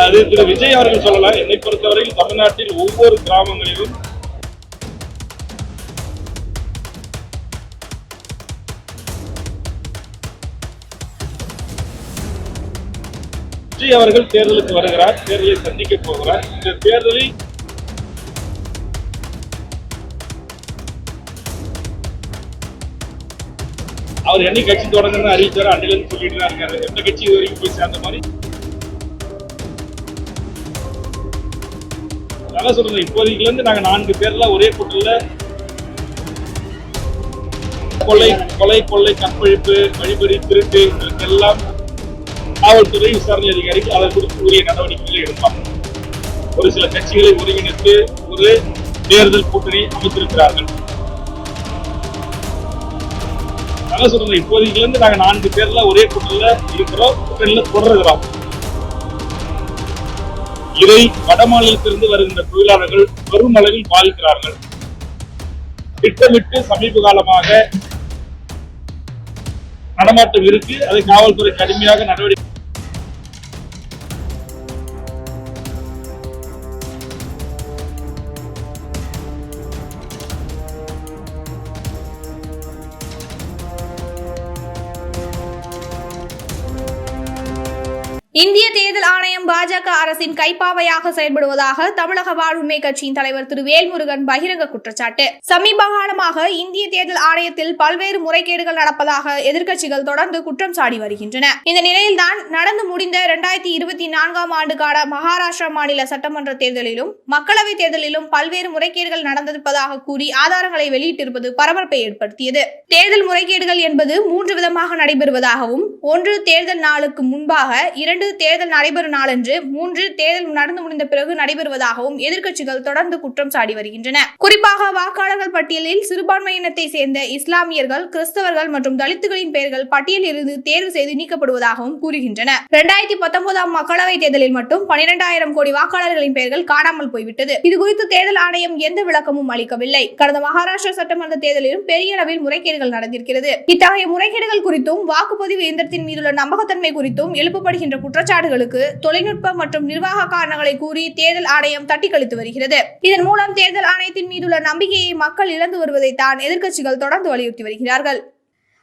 அது திரு விஜய் அவர்கள் சொல்லலாம் என்னை பொறுத்தவரையில் தமிழ்நாட்டில் ஒவ்வொரு கிராமங்களிலும் விஜய் அவர்கள் தேர்தலுக்கு வருகிறார் தேர்தலை சந்திக்க போகிறார். இந்த தேர்தலில் அவர் என்ன கட்சி தொடங்கணும்னு அறிவிச்சாரோ அன்னிலிருந்து சொல்லிட்டு தான் இருக்காரு. எந்த கட்சி இது வரைக்கும் போய் சேர்ந்த மாதிரி அதான் சொல்றேன் இப்போதைக்குல இருந்து நாங்க நான்கு பேர்ல ஒரே கூட்டத்துல கொலை கொலை கொள்ளை கற்பழிப்பு வழிபறி திருட்டு எல்லாம் காவல்துறை விசாரணை அதிகாரிகள் அதை குறித்து உரிய நடவடிக்கைகளை எடுப்பாங்க ஒரு சில கட்சிகளை ஒருங்கிணைத்து ஒரு தேர்தல் கூட்டணி அமைத்திருக்கிறார்கள். அதான் சொல்றேன் இப்போதைக்குல இருந்து நாங்க நான்கு பேர்ல ஒரே கூட்டத்துல இருக்கிறோம் கூட்டணியில தொடர்கிறோம். இதை வடமாநிலத்திலிருந்து வருகின்ற தொழிலாளர்கள் பெருமளவில் பாதிக்கிறார்கள். திட்டமிட்டு சமீப காலமாக நடமாட்டம் இருக்கு. அதை காவல்துறை கடுமையாக நடவடிக்கை இந்திய தேர்தல் ஆணையம் பாஜக அரசின் கைப்பாவையாக செயல்படுவதாக தமிழக வாழ்வுமை கட்சியின் தலைவர் திரு வேல்முருகன் பகிரங்க குற்றச்சாட்டு. சமீப காலமாக இந்திய தேர்தல் ஆணையத்தில் பல்வேறு முறைகேடுகள் நடப்பதாக எதிர்க்கட்சிகள் தொடர்ந்து குற்றம் சாடி வருகின்றன. இந்த நிலையில்தான் நடந்து முடிந்த இரண்டாயிரத்தி இருபத்தி நான்காம் ஆண்டுக்கான மகாராஷ்டிரா மாநில சட்டமன்ற தேர்தலிலும் மக்களவைத் தேர்தலிலும் பல்வேறு முறைகேடுகள் நடந்திருப்பதாக கூறி ஆதாரங்களை வெளியிட்டிருப்பது பரபரப்பை ஏற்படுத்தியது. தேர்தல் முறைகேடுகள் என்பது மூன்று விதமாக நடைபெறுவதாகவும் ஒன்று தேர்தல் நாளுக்கு முன்பாக இரண்டு தேர்தல் நடைபெறும் நாளன்று மூன்று தேர்தல் நடந்து முடிந்த பிறகு நடைபெறுவதாகவும் எதிர்க்கட்சிகள் தொடர்ந்து குற்றம் சாடி வருகின்றன. குறிப்பாக வாக்காளர்கள் பட்டியலில் சிறுபான்மையினத்தை சேர்ந்த இஸ்லாமியர்கள் கிறிஸ்தவர்கள் மற்றும் தலித்துகளின் பெயர்கள் பட்டியலில் இருந்து தேர்வு செய்து நீக்கப்படுவதாகவும் கூறுகின்றன. இரண்டாயிரத்தி பத்தொன்பதாம் மக்களவைத் தேர்தலில் மட்டும் பனிரெண்டாயிரம் கோடி வாக்காளர்களின் பெயர்கள் காணாமல் போய்விட்டது. இதுகுறித்து தேர்தல் ஆணையம் எந்த விளக்கமும் அளிக்கவில்லை. கடந்த மகாராஷ்டிரா சட்டமன்ற தேர்தலிலும் பெரிய அளவில் முறைகேடுகள் நடந்திருக்கிறது. இத்தகைய முறைகேடுகள் குறித்தும் வாக்குப்பதிவு இயந்திரத்தின் மீதுள்ள நம்பகத்தன்மை குறித்தும் எழுப்பப்படுகின்ற குற்றச்சாட்டுகளுக்கு தொழில்நுட்ப மற்றும் நிர்வாக காரணங்களை கூறி தேர்தல் ஆணையம் தட்டி கழித்து வருகிறது. இதன் மூலம் தேர்தல் ஆணையத்தின் மீதுள்ள நம்பிக்கையை மக்கள் இழந்து வருவதைத்தான் எதிர்க்கட்சிகள் தொடர்ந்து வலியுறுத்தி வருகிறார்கள்.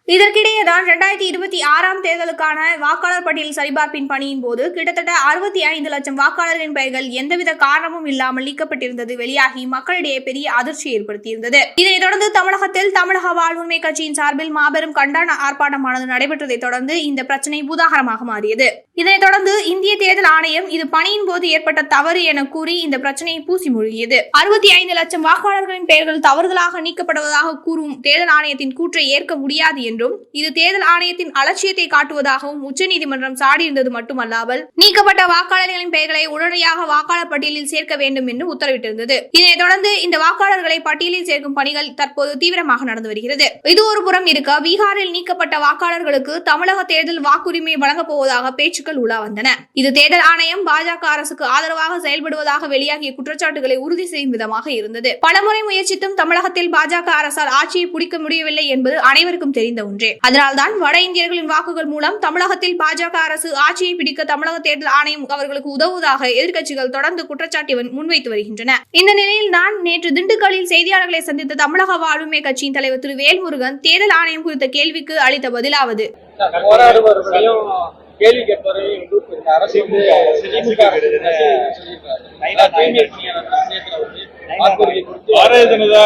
இதற்கிடையே தான் இரண்டாயிரத்தி இருபத்தி ஆறாம் தேர்தலுக்கான வாக்காளர் பட்டியல் சரிபார்ப்பின் பணியின் போது கிட்டத்தட்ட அறுபத்தி ஐந்து லட்சம் வாக்காளர்களின் பெயர்கள் எந்தவித காரணமும் இல்லாமல் நீக்கப்பட்டிருந்தது வெளியாகி மக்களிடையே பெரிய அதிர்ச்சி ஏற்படுத்தியிருந்தது. இதனைத் தொடர்ந்து தமிழகத்தில் தமிழக வாழ்வுரிமை கட்சியின் சார்பில் மாபெரும் கண்டன ஆர்ப்பாட்டமானது நடைபெற்றதைத் தொடர்ந்து இந்த பிரச்சனை பூதாகரமாக மாறியது. இதனைத் தொடர்ந்து இந்திய தேர்தல் ஆணையம் இது பணியின் போது ஏற்பட்ட தவறு என கூறி இந்த பிரச்சனையை பூசி மூழ்கியது. அறுபத்தி ஐந்து லட்சம் வாக்காளர்களின் பெயர்கள் தவறுதலாக நீக்கப்படுவதாக கூறும் தேர்தல் ஆணையத்தின் கூற்றை ஏற்க முடியாது என்றும் இது தேர்தல் ஆணையத்தின் அலட்சியத்தை காட்டுவதாகவும் உச்சநீதிமன்றம் சாடியிருந்தது மட்டுமல்லாமல் நீக்கப்பட்ட வாக்காளர்களின் பெயர்களை உடனடியாக வாக்காளர் பட்டியலில் சேர்க்க வேண்டும் என்று உத்தரவிட்டிருந்தது. இதனைத் தொடர்ந்து இந்த வாக்காளர்களை பட்டியலில் சேர்க்கும் பணிகள் தற்போது தீவிரமாக நடந்து வருகிறது. இது ஒரு புறம் இருக்க பீகாரில் நீக்கப்பட்ட வாக்காளர்களுக்கு தமிழக தேர்தல் வாக்குரிமை வழங்கப் போவதாக பேச்சுக்கள் உலா வந்தன. இது தேர்தல் ஆணையம் பாஜக அரசுக்கு ஆதரவாக செயல்படுவதாக வெளியாகிய குற்றச்சாட்டுகளை உறுதி செய்யும் விதமாக இருந்தது. பலமுறை முயற்சித்தும் தமிழகத்தில் பாஜக அரசால் ஆட்சியை பிடிக்க முடியவில்லை என்பது அனைவருக்கும் தெரிந்த ஒன்றே. அதனால்தான் வட இந்தியர்களின் வாக்குகள் மூலம் தமிழகத்தில் பாஜக அரசு ஆட்சியை பிடிக்க தமிழக தேர்தல் ஆணையம் அவர்களுக்கு உதவுவதாக எதிர்க்கட்சிகள் தொடர்ந்து குற்றச்சாட்டை முன்வைத்து வருகின்றன. இந்த நிலையில் நான் நேற்று திண்டுக்கல்லில் செய்தியாளர்களை சந்தித்த தமிழக வாழ்வுமே கட்சியின் தலைவர் திரு வேல்முருகன் தேர்தல் ஆணையம் குறித்த கேள்விக்கு அளித்த பதிலாவது. கேள்வி கேட்பவரையும் அரசு பாரதிய ஜனதா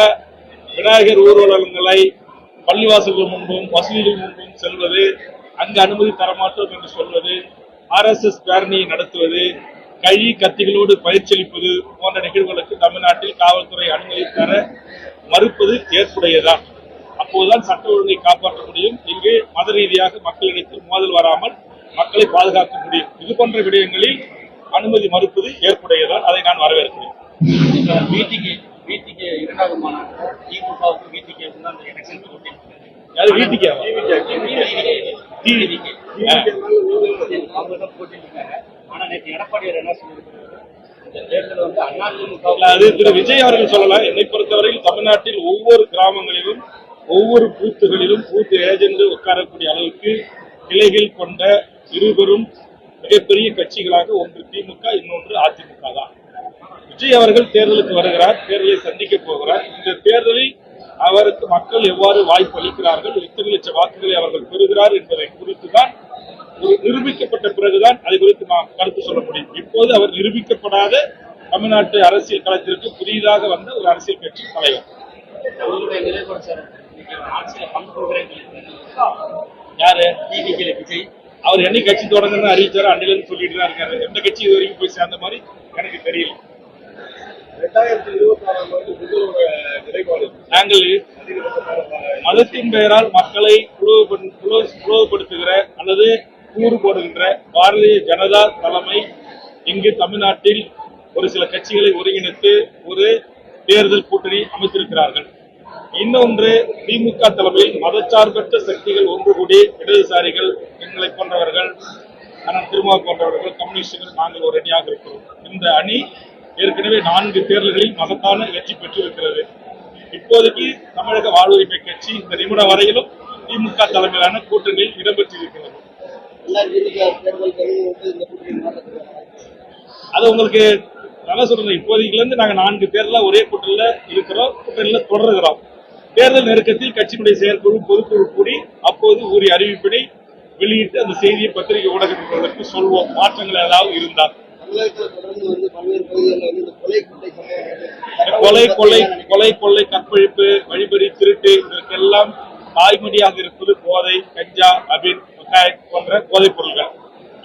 விநாயகர் ஊர்வலங்களை பள்ளிவாசல்கள் முன்பும் மசூதிகள் முன்பும் செல்வது அங்கு அனுமதி தரமாட்டோம் என்று சொல்வது ஆர்எஸ்எஸ் பேரணியை நடத்துவது கழி கத்திகளோடு பயிற்சியளிப்பது போன்ற நிகழ்வுகளுக்கு தமிழ்நாட்டில் காவல்துறை அனுமதி தர மறுப்பது ஏற்புடையதான் அப்போதுதான் சட்ட ஒழுங்கை காப்பாற்ற முடியும். இங்கு மத ரீதியாக மக்களிடத்தில் மோதல் வராமல் மக்களை பாதுகாக்க முடியும். இது போன்ற விடயங்களில் அனுமதி மறுப்பது ஏற்புடையதான் அதை நான் வரவேற்கிறேன். வீட்டுக்கு வீட்டுக்கு இரண்டாவது மாநாட்டில் திமுகவுக்கு வீட்டுக்கு வந்து அந்த எலெக்ஷன் போட்டி அது வீட்டுக்கே டிவிக்கு ஆனா நேற்று எடப்பாடியார் என்ன அது திரு விஜய் அவர்கள் சொல்லலாம் என்னை பொறுத்தவரையில் தமிழ்நாட்டில் ஒவ்வொரு கிராமங்களிலும் ஒவ்வொரு பூத்துகளிலும் பூத்து ஏஜென்ட் உட்காரக்கூடிய அளவுக்கு கிளைகள் கொண்ட இருவரும் மிகப்பெரிய கட்சிகளாக ஒன்று திமுக இன்னொன்று அதிமுக தான். விஜய் அவர்கள் தேர்தலுக்கு வருகிறார் தேர்தலை சந்திக்க போகிறார். இந்த தேர்தலில் அவருக்கு மக்கள் எவ்வாறு வாய்ப்பு அளிக்கிறார்கள் எத்தனை லட்சம் வாக்குகளை அவர்கள் பெறுகிறார் என்பதை குறித்து தான் ஒரு நிரூபிக்கப்பட்ட பிறகுதான் அதை குறித்து நாம் கருத்து சொல்ல முடியும். இப்போது அவர் நிரூபிக்கப்படாத தமிழ்நாட்டு அரசியல் களத்திற்கு புதிதாக வந்த ஒரு அரசியல் கட்சி தலைவர். யாரு? விஜய். அவர் என்ன கட்சி தொடங்குன்னு அறிவிச்சாரோ? அன்னிலிருந்து சொல்லிட்டு தான் இருக்காரு. எந்த கட்சி இது வரைக்கும் போய் சேர்ந்த மாதிரி எனக்கு தெரியல. ரெண்டாயிரத்தி இருபத்தி ஆறாம் ஆண்டு முதல்வரோட நிலைப்பாடு. நாங்கள் மதத்தின் பெயரால் மக்களை பிளவுபடு- அல்லது கூறு போடுகின்ற பாரதிய ஜனதா தலைமை இங்கு தமிழ்நாட்டில் ஒரு சில கட்சிகளை ஒருங்கிணைத்து ஒரு தேர்தல் கூட்டணி அமைத்திருக்கிறார்கள். இன்னொன்று திமுக தலைமையில் மதச்சார்பற்ற சக்திகள் ஒன்று கூடி இடதுசாரிகள் எங்களை போன்றவர்கள் அண்ணன் திருமா போன்றவர்கள் கம்யூனிஸ்டுகள் நாங்கள் ஒரு அணியாக இருக்கிறோம். இந்த அணி ஏற்கனவே நான்கு தேர்தல்களில் மகத்தான வெற்றி பெற்றிருக்கிறது. இப்போதைக்கு தமிழக வாழ்வுரிமை கட்சி இந்த நிமிடம் வரையிலும் திமுக தலைமையிலான கூட்டணியில் இடம்பெற்றிருக்கிறது. அது உங்களுக்கு நல்லா சொல்றேன். இப்போதைக்குல இருந்து நாங்க நான்கு தேர்தலா ஒரே கூட்டணியில இருக்கிறோம் கூட்டணியில தொடர்கிறோம். தேர்தல் நெருக்கத்தில் கட்சியினுடைய செயற்குழு பொதுக்குழு கூடி அப்போது உரிய அறிவிப்பினை வெளியிட்டு அந்த செய்தியை பத்திரிகை ஊடகங்களுக்கு சொல்வோம். மாற்றங்கள் ஏதாவது இருந்தால் கொலை கொலை கொலை கொள்ளை கற்பழிப்பு வழிபறி திருட்டு இதற்கெல்லாம் தாய்மடியாக இருப்பது போதை கஞ்சா அபின் போன்ற போதைப் பொருள்கள்.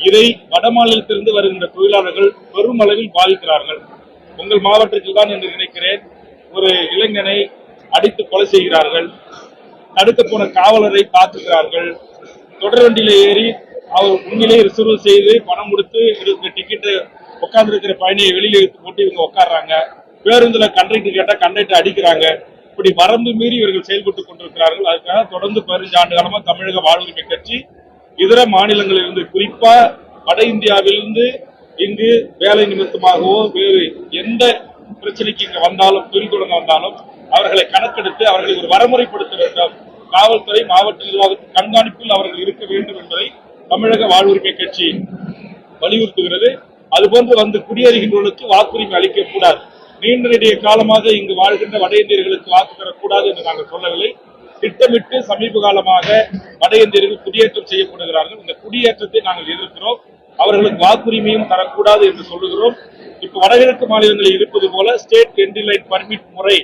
இதை வட மாநிலத்திலிருந்து வருகின்ற தொழிலாளர்கள் பெருமளவில் பாதிக்கிறார்கள். உங்கள் மாவட்டத்தில் தான் என்று நினைக்கிறேன். ஒரு இளைஞனை அடித்து கொலை செய்கிறார்கள். தடுக்க போன காவலரை தாக்குகிறார்கள். தொடர் வண்டியில ஏறி அவர் உண்மையிலே ரிசர்வ் செய்து பணம் கொடுத்து இருக்கிற டிக்கெட்டு உட்கார்ந்து இருக்கிற பயணியை வெளியில எடுத்து போட்டு இவங்க உட்கார்றாங்க. பேருந்துல கண்டக்டர் கேட்டால் கண்டக்டர் அடிக்கிறாங்க. இப்படி வரம்பு மீறி இவர்கள் செயல்பட்டு கொண்டிருக்கிறார்கள். அதுக்காக தொடர்ந்து பதினஞ்சு ஆண்டு காலமாக தமிழக வாழ்வுரிமை கட்சி இதர மாநிலங்களிலிருந்து குறிப்பா வட இந்தியாவிலிருந்து இங்கு வேலை நிமித்தமாகவோ வேறு எந்த பிரச்சனைக்கு இங்க வந்தாலும் தொழில் தொடங்க வந்தாலும் அவர்களை கணக்கெடுத்து அவர்களை ஒரு வரமுறைப்படுத்த வேண்டும். காவல்துறை மாவட்ட நிர்வாகத்தின் கண்காணிப்பில் அவர்கள் இருக்க வேண்டும் என்பதை தமிழக வாழ்வுரிமை கட்சி வலியுறுத்துகிறது. அதுபோன்று வந்து குடியேறுகின்றவர்களுக்கு வாக்குரிமை அளிக்கக்கூடாது. நீண்ட நெடிய காலமாக இங்கு வாழ்கின்ற வட இந்தியர்களுக்கு வாக்கு தரக்கூடாது என்று நாங்கள் சொல்லவில்லை. திட்டமிட்டு சமீப காலமாக வட இந்தியர்கள் குடியேற்றம் செய்யப்படுகிறார்கள். இந்த குடியேற்றத்தை நாங்கள் எதிர்க்கிறோம். அவர்களுக்கு வாக்குரிமையும் தரக்கூடாது என்று சொல்லுகிறோம். இப்ப வடகிழக்கு மாநிலங்களில் இருப்பது போல ஸ்டேட் என்ட்ரிலைட் பர்மிட் முறை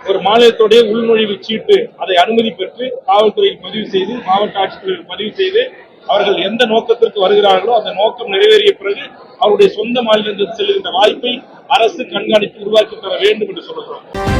ஒரு மாநிலத்துடைய உள்நுழைவு சீட்டு அதை அனுமதி பெற்று காவல்துறையில் பதிவு செய்து மாவட்ட ஆட்சித்தலைவர் பதிவு செய்து அவர்கள் எந்த நோக்கத்திற்கு வருகிறார்களோ அந்த நோக்கம் நிறைவேறிய பிறகு அவருடைய சொந்த மாநிலங்களுக்கு செல்கின்ற வாய்ப்பை அரசு கண்காணித்து உருவாக்கி தர வேண்டும் என்று சொல்கிறோம்